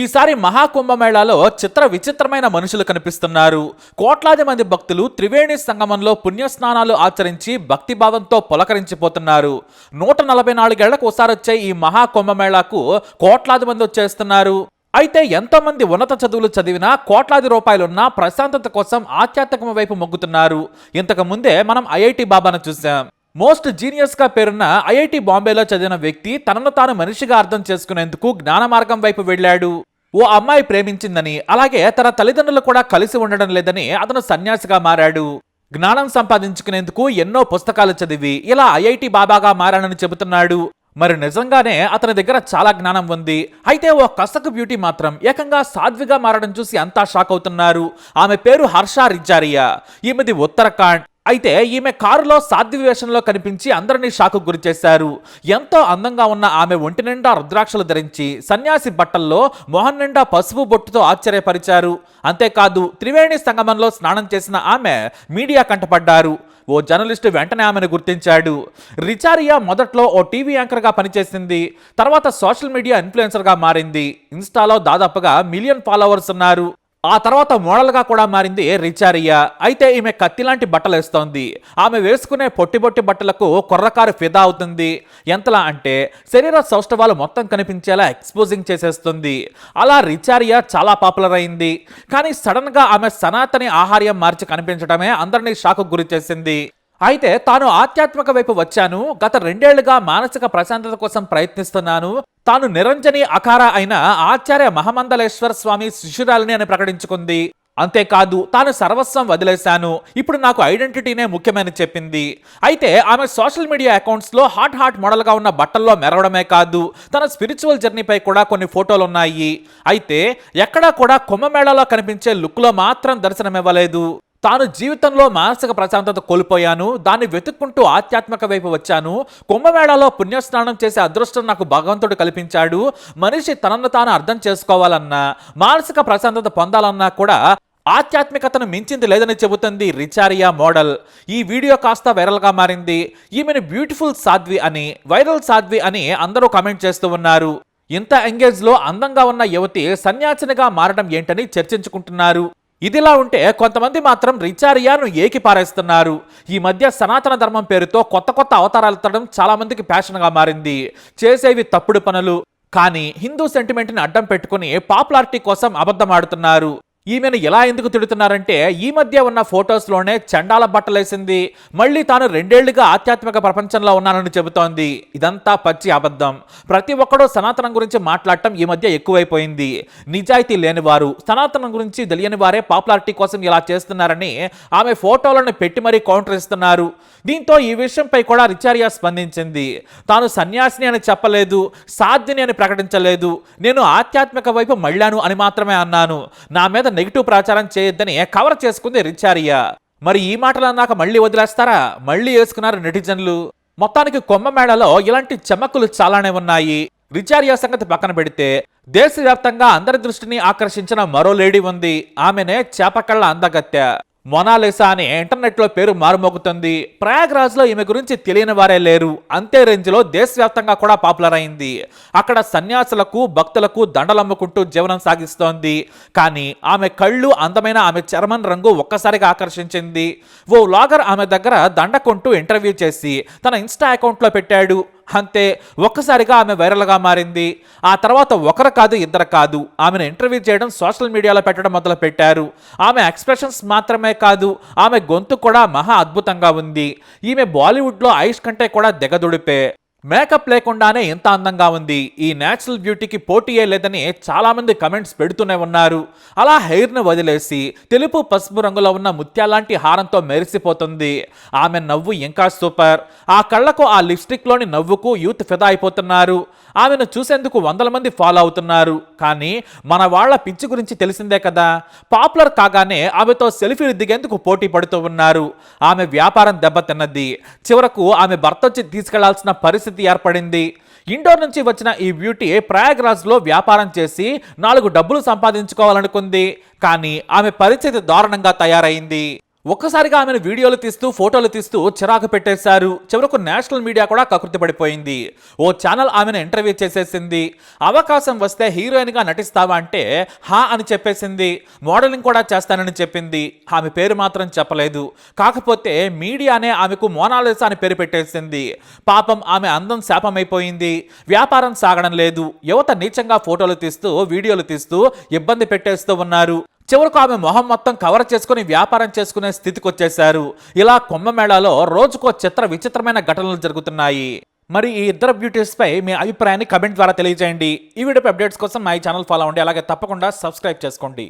ఈసారి మహాకుంభమేళాలో చిత్ర విచిత్రమైన మనుషులు కనిపిస్తున్నారు. కోట్లాది మంది భక్తులు త్రివేణి సంగమంలో పుణ్యస్నానాలు ఆచరించి భక్తిభావంతో పులకరించిపోతున్నారు. నూట నలభై నాలుగేళ్ళకు ఒకసారి వచ్చే ఈ మహాకుంభమేళాకు కోట్లాది మంది వచ్చేస్తున్నారు. అయితే ఎంతో మంది ఉన్నత చదువులు చదివినా కోట్లాది రూపాయలున్న ప్రశాంతత కోసం ఆధ్యాత్మికం వైపు మొగ్గుతున్నారు. ఇంతకు ముందే మనం ఐఐటి బాబాను చూసాం మోస్ట్ జీనియస్గా పేరున్న ఐఐటి బాంబేలో చదివిన వ్యక్తి తనను తాను మనిషిగా అర్థం చేసుకునేందుకు జ్ఞాన మార్గం వైపు వెళ్ళాడు. ఓ అమ్మాయి ప్రేమించిందని అలాగే తన తల్లిదండ్రులు కూడా కలిసి ఉండడం లేదని అతను సన్యాసిగా మారాడు. జ్ఞానం సంపాదించుకునేందుకు ఎన్నో పుస్తకాలు చదివి ఇలా ఐఐటి బాబాగా మారానని చెబుతున్నాడు. మరి నిజంగానే అతని దగ్గర చాలా జ్ఞానం ఉంది. అయితే ఓ కసకు బ్యూటీ మాత్రం ఏకంగా సాధ్విగా మారడం చూసి అంతా షాక్ అవుతున్నారు. ఆమె పేరు హర్ష రిజారియా. ఈమెది ఉత్తరాఖండ్. అయితే ఈమె కారులో సాధ్వి వేషంలో కనిపించి అందరినీ షాకు గురి చేశారు ఎంతో అందంగా ఉన్న ఆమె ఒంటి నిండా రుద్రాక్షలు ధరించి సన్యాసి బట్టల్లో మొహన్ నిండా పసుపు బొట్టుతో ఆశ్చర్యపరిచారు. అంతేకాదు త్రివేణి సంగమంలో స్నానం చేసిన ఆమె మీడియా కంటపడ్డారు. ఓ జర్నలిస్టు వెంటనే ఆమెను గుర్తించాడు. రిచారియా మొదట్లో ఓ టీవీ యాంకర్గా పనిచేసింది. తర్వాత సోషల్ మీడియా ఇన్ఫ్లుయెన్సర్గా మారింది. ఇన్స్టాలో దాదాపుగా మిలియన్ ఫాలోవర్స్ ఉన్నారు. ఆ తర్వాత మోడల్గా కూడా మారింది రిచారియా. అయితే ఈమె కత్తిలాంటి బట్టలు వేస్తోంది. ఆమె వేసుకునే పొట్టి పొట్టి బట్టలకు కుర్రకారు ఫిదా అవుతుంది. ఎంతలా అంటే శరీర సౌష్ఠవాలు మొత్తం కనిపించేలా ఎక్స్పోజింగ్ చేసేస్తుంది. అలా రిచారియా చాలా పాపులర్ అయింది. కానీ సడన్గా ఆమె సనాతని ఆహార్యం మార్చి కనిపించడమే అందరినీ షాకు గురి చేసింది. అయితే తాను ఆధ్యాత్మిక వైపు వచ్చాను. గత రెండేళ్ళుగా మానసిక ప్రశాంతత కోసం ప్రయత్నిస్తున్నాను. తాను నిరంజని అకార అయిన ఆచార్య మహమందలేశ్వర స్వామి శిష్యురాలని అని ప్రకటించుకుంది. అంతేకాదు తాను సర్వస్వం వదిలేశాను. ఇప్పుడు నాకు ఐడెంటిటీనే ముఖ్యమని చెప్పింది. అయితే ఆమె సోషల్ మీడియా అకౌంట్స్లో హాట్ హాట్ మోడల్గా ఉన్న బట్టల్లో మెరవడమే కాదు తన స్పిరిచువల్ జర్నీపై కూడా కొన్ని ఫోటోలు ఉన్నాయి అయితే ఎక్కడా కూడా కుంభమేళాలో కనిపించే లుక్లో మాత్రం దర్శనమివ్వలేదు. తాను జీవితంలో మానసిక ప్రశాంతత కోల్పోయాను దాన్ని వెతుక్కుంటూ ఆధ్యాత్మిక వైపు వచ్చాను. కుంభమేళాలో పుణ్యస్నానం చేసే అదృష్టం నాకు భగవంతుడు కల్పించాడు. మనిషి తనను తాను అర్థం చేసుకోవాలన్నా మానసిక ప్రశాంతత పొందాలన్నా కూడా ఆధ్యాత్మికతను మించింది లేదని చెబుతుంది రిచారియా మోడల్. ఈ వీడియో కాస్త వైరల్గా మారింది. ఈమెను బ్యూటిఫుల్ సాధ్వి అని వైరల్ సాధ్వి అని అందరూ కామెంట్ చేస్తూ ఉన్నారు. ఇంత ఎంగేజ్లో అందంగా ఉన్న యువతి సన్యాసినిగా మారడం ఏంటని చర్చించుకుంటున్నారు. ఇదిలా ఉంటే కొంతమంది మాత్రం రిచారియాను ఏకి పారేస్తున్నారు ఈ మధ్య సనాతన ధర్మం పేరుతో కొత్త కొత్త అవతారాలు ఎత్తడం చాలా మందికి ప్యాషన్గా మారింది. చేసేవి తప్పుడు పనులు. కానీ హిందూ సెంటిమెంట్ని అడ్డం పెట్టుకుని పాపులారిటీ కోసం అబద్ధం ఆడుతున్నారు. ఈమెను ఎలా ఎందుకు తిడుతున్నారంటే ఈ మధ్య ఉన్న ఫొటోస్లోనే చండాల బట్టలేసింది. మళ్ళీ తాను రెండేళ్ళుగా ఆధ్యాత్మిక ప్రపంచంలో ఉన్నానని చెబుతోంది. ఇదంతా పచ్చి అబద్ధం. ప్రతి ఒక్కడూ సనాతనం గురించి మాట్లాడటం ఈ మధ్య ఎక్కువైపోయింది. నిజాయితీ లేనివారు సనాతనం గురించి తెలియని వారే పాపులారిటీ కోసం ఇలా చేస్తున్నారని ఆమె ఫోటోలను పెట్టి మరీ కౌంటర్ ఇస్తున్నారు. దీంతో ఈ విషయంపై కూడా రిచారియా స్పందించింది. తాను సన్యాసిని అని చెప్పలేదు సాధ్యని అని ప్రకటించలేదు. నేను ఆధ్యాత్మిక వైపు మళ్ళాను అని మాత్రమే అన్నాను. నా మీద నెగిటివ్ ప్రచారం చేయొద్దని కవర్ చేసుకుంది రిచారియా. మరి ఈ మాటలు అన్నాక మళ్ళీ వదిలేస్తారా? మళ్ళీ వేసుకున్నారు నెటిజన్లు. మొత్తానికి కొమ్మమేళలో ఇలాంటి చెమకులు చాలానే ఉన్నాయి. రిచారియా సంగతి పక్కన పెడితే దేశవ్యాప్తంగా అందరి దృష్టిని ఆకర్షించిన మరో లేడీ ఉంది. ఆమెనే చేపకళ్ళ అందగత్య మొనాలిసా అని ఇంటర్నెట్లో పేరు మారుమోగుతుంది. ప్రయాగ్రాజ్లో ఈమె గురించి తెలియని వారే లేరు. అంతే రేంజ్లో దేశవ్యాప్తంగా కూడా పాపులర్ అయింది. అక్కడ సన్యాసులకు భక్తులకు దండలమ్ముకుంటూ జీవనం సాగిస్తోంది. కానీ ఆమె కళ్ళు అందమైన ఆమె చర్మం రంగు ఒక్కసారిగా ఆకర్షించింది. ఓ వ్లాగర్ ఆమె దగ్గర దండకుంటూ ఇంటర్వ్యూ చేసి తన ఇన్స్టా అకౌంట్లో పెట్టాడు. అంతే ఒక్కసారిగా ఆమె వైరల్గా మారింది. ఆ తర్వాత ఒకరు కాదు ఇద్దరు కాదు. ఆమెను ఇంటర్వ్యూ చేయడం సోషల్ మీడియాలో పెట్టడం మొదలు పెట్టారు ఆమె ఎక్స్ప్రెషన్స్ మాత్రమే కాదు ఆమె గొంతు కూడా మహా అద్భుతంగా ఉంది. ఈమె బాలీవుడ్లో ఐష్ కంటే కూడా దిగదుడిపే. మేకప్ లేకుండానే ఎంత అందంగా ఉంది. ఈ న్యాచురల్ బ్యూటీకి పోటీయే లేదని చాలా మంది కమెంట్స్ పెడుతూనే ఉన్నారు. అలా హెయిర్ను వదిలేసి తెలుపు పసుపు రంగులో ఉన్న ముత్యాలాంటి హారంతో మెరిసిపోతుంది. ఆమె నవ్వు ఇంకా సూపర్. ఆ కళ్ళకు ఆ లిప్స్టిక్లోని నవ్వుకు యూత్ ఫిదా అయిపోతున్నారు. ఆమెను చూసేందుకు వందల మంది ఫాలో అవుతున్నారు. కానీ మన వాళ్ళ పిచ్చి గురించి తెలిసిందే కదా. పాపులర్ కాగానే ఆమెతో సెల్ఫీలు దిగేందుకు పోటీ పడుతూ ఉన్నారు. ఆమె వ్యాపారం దెబ్బతిన్నది. చివరకు ఆమె భర్త వచ్చి తీసుకెళ్ళాల్సిన పరిస్థితి ఏర్పడింది. ఇండోర్ నుంచి వచ్చిన ఈ బ్యూటీ ప్రయాగ్రాజ్లో వ్యాపారం చేసి నాలుగు డబ్బులు సంపాదించుకోవాలనుకుంది. కానీ ఆమె పరిస్థితి దారుణంగా తయారైంది. ఒక్కసారిగా ఆమెను వీడియోలు తీస్తూ ఫోటోలు తీస్తూ చిరాకు పెట్టేశారు. చివరకు నేషనల్ మీడియా కూడా కకృతి పడిపోయింది. ఓ ఛానల్ ఆమెను ఇంటర్వ్యూ చేసేసింది. అవకాశం వస్తే హీరోయిన్గా నటిస్తావా అంటే హా అని చెప్పేసింది. మోడలింగ్ కూడా చేస్తానని చెప్పింది. ఆమె పేరు మాత్రం చెప్పలేదు. కాకపోతే మీడియానే ఆమెకు మోనాలిసా అని పేరు పెట్టేసింది. పాపం ఆమె అందం శాపమైపోయింది. వ్యాపారం సాగడం లేదు. యువత నీచంగా ఫోటోలు తీస్తూ వీడియోలు తీస్తూ ఇబ్బంది పెట్టేస్తూ ఉన్నారు. చివరకు ఆమె మొహం మొత్తం కవర్ చేసుకుని వ్యాపారం చేసుకునే స్థితికి వచ్చేశారు. ఇలా కుంభమేళాలో రోజుకో చిత్ర విచిత్రమైన ఘటనలు జరుగుతున్నాయి. మరి ఈ ఇద్దరు బ్యూటీస్పై మీ అభిప్రాయాన్ని కమెంట్ ద్వారా తెలియజేయండి. ఈ వీడియో అప్డేట్స్ కోసం మా ఈ ఛానల్ ఫాలో అవ్వండి. అలాగే తప్పకుండా సబ్స్క్రైబ్ చేసుకోండి.